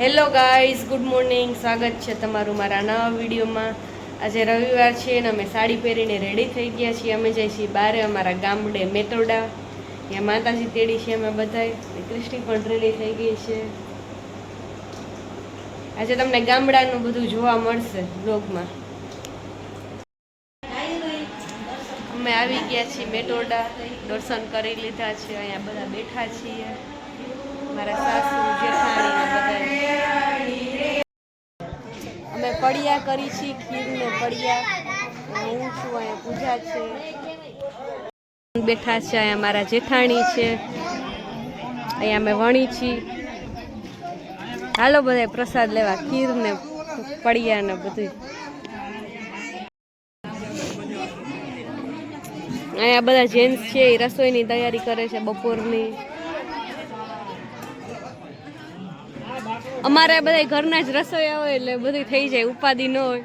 Hello guys good morning સ્વાગત છે તમારું મારા નવા વિડીયોમાં. આજે રવિવાર છે અને અમે સાડી પહેરીને રેડી થઈ ગયા છીએ. અમે જઈએ છીએ બારે, અમારા ગામડે મેટોડા ત્યાં માતાજી તેડી છે અમે બધાય. અને ક્રિષ્ટી પણ રેડી થઈ ગઈ છે. આજે તમને ગામડાનું બધું જોવા મળશે બ્લોગમાં અમે આવી ગયા છીએ મેટોડા દર્શન કરી લીધા છે. અહીંયા બધા બેઠા છીએ. મારા સાસુ, જેઠાણી બધા અમે પડિયા કરી છીએ, ખીરને પડિયા. હું છું અહીંયા પૂજા છે. બેઠા છે અહીંયા મારા જેઠાણી છે. અહીંયા અમે વણી છીએ. હાલો બધા પ્રસાદ લેવા ખીર ને પડિયા ને બધું અહીંયા બધા જેન્ટ્સ છે, એ રસોઈની તૈયારી કરે છે બપોરની. અમારે બધા ઘરના જ રસોઈયા હોય એટલે બધું થઈ જાય ઉપાધિ ન હોય.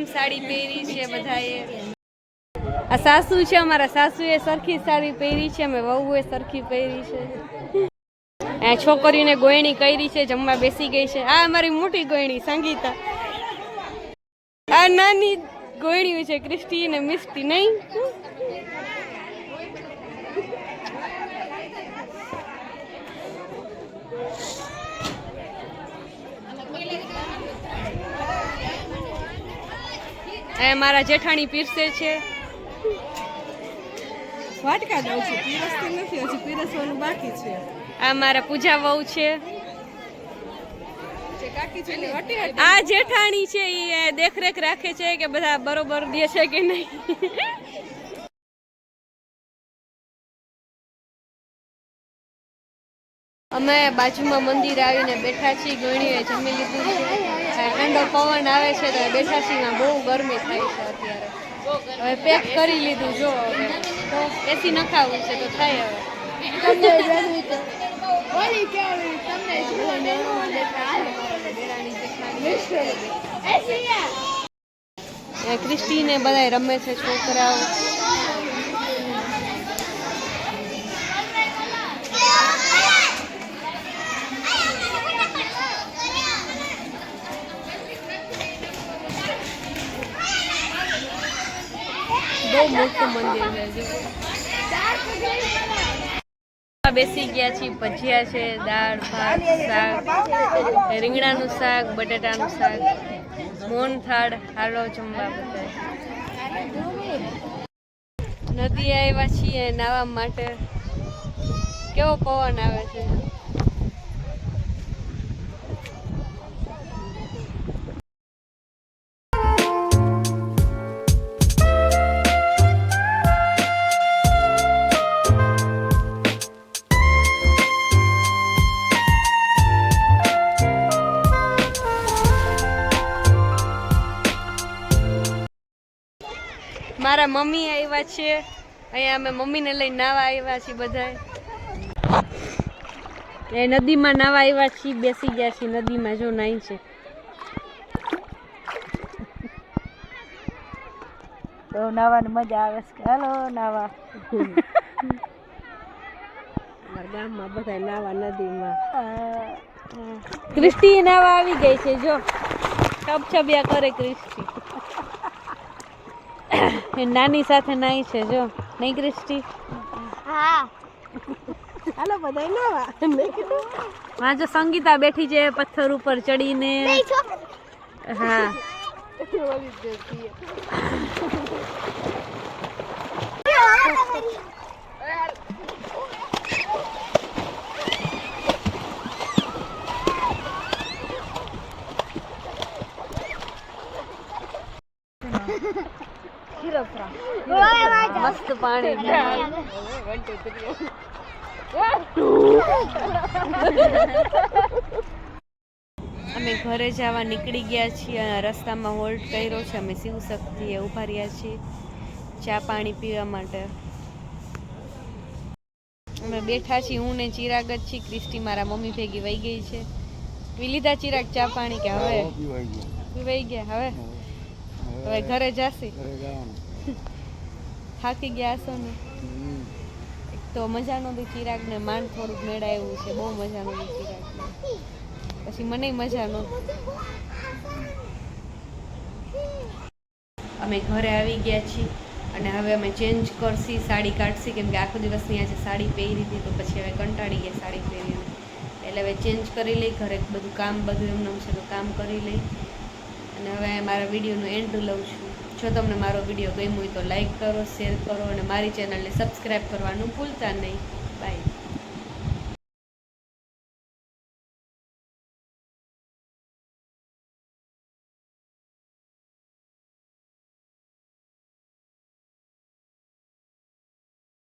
સેમ સાડી પહેરી છે બધાએ. આ સાસુ છે, અમારા સાસુએ સરખી સાડી પહેરી છે, અમે વહુએ સરખી પહેરી છે. આ છોકરીને ગોયણી કરી છે, જમવા બેસી ગઈ છે. આ અમારી મોટી ગોયણી, સંગીતા. આ નાની ગોયણીઓ છે, ક્રિસ્ટી ને મિસ્ટી, નહીં? આ મારા જેઠાણી પીરસે છે. વાટકા દઉં છું. પીરસતી નથી હજી પીરસવાનું બાકી છે. આ મારા પૂજા વહુ છે. આ જેઠાણી છે એ દેખરેખ રાખે છે કે બધા બરોબર દે છે કે નહીં. અમે બાજુમાં મંદિર આવીને બેઠા છીએ ગણીએ જમી લીધું છે. ઠંડો પવન આવે છે તો બેઠા છીએ બહુ ગરમી થાય છે અત્યારે. હવે પેક કરી લીધું જો હવે. તો એસી નખાવું છે તો થાય હવે. એ ક્રિસ્ટીને બધા રમે છે છોકરાઓ. બહુ મોટું બેસી ગયા છીએ, ભજીયા છે, દાળ, ભાત, શાક, રીંગણાનું શાક, બટાટાનું શાક મોહન થાળ હાલો જમવા બધા નદી આવ્યા છીએ નાવા માટે. કેવો પવન આવે છે? મારા મમ્મી આવ્યા છે. અહીંયા અમે મમ્મીને લઈને નાવા આવ્યા છીએ બધા એ નદીમાં નાવા આવ્યા છીએ બેસી ગયા છીએ નદીમાં જો નાઈ છે. તો નાવાની મજા આવે છે હાલો નાવા. ગામમાં બધા નાવા નદીમાં. ક્રિસ્ટી નાવા આવી ગઈ છે જો. છબછબિયા કરે ક્રિસ્ટી. એ નાની સાથે નાઈ છે જો નહીં ક્રિસ્ટી હાલો બધા નાવા હા જો સંગીતા બેઠી છે પથ્થર ઉપર ચડીને હા મસ્ત પાણી. અમે ઘરે જવા નીકળી ગયા છીએ અને રસ્તામાં હોલ્ટ કર્યો છે. અમે શિવ શક્તિએ ઊભા રહ્યા છીએ ચા પાણી પીવા માટે. અમે બેઠા છીએ. હું ને ચિરાગ જ છીએ. ક્રિસ્ટી મારા મમ્મી ભેગી વહી ગઈ છે. પી લીધા ચિરાગ ચા પાણી કે હવે? પીવાઈ ગયા. હવે? હવે ઘરે જાસી થાકી ગયા હશો ને? એક તો મજા ચિરાગ ચિરાગને માન થોડુંક મેળાયું છે બહુ મજાનો બી ચિરાગને પછી મને મજા નહોતી અમે ઘરે આવી ગયા છીએ અને હવે અમે ચેન્જ કરશી સાડી કાઢશી કેમ કે આખો દિવસની આજે સાડી પહેરી હતી તો પછી હવે કંટાળી ગયા સાડી પહેરીને. એટલે હવે ચેન્જ કરી લઈ ઘરે બધું કામ બધું એમનું છે તો કામ કરી લઈ. અને હવે મારા વિડીયોનું એન્ડ લઉં છું. જો તમને મારો વીડિયો ગમ્યો હોય તો લાઈક કરો શેર કરો અને મારી ચેનલને સબસ્ક્રાઈબ કરવાનું ભૂલતા નહીં. બાય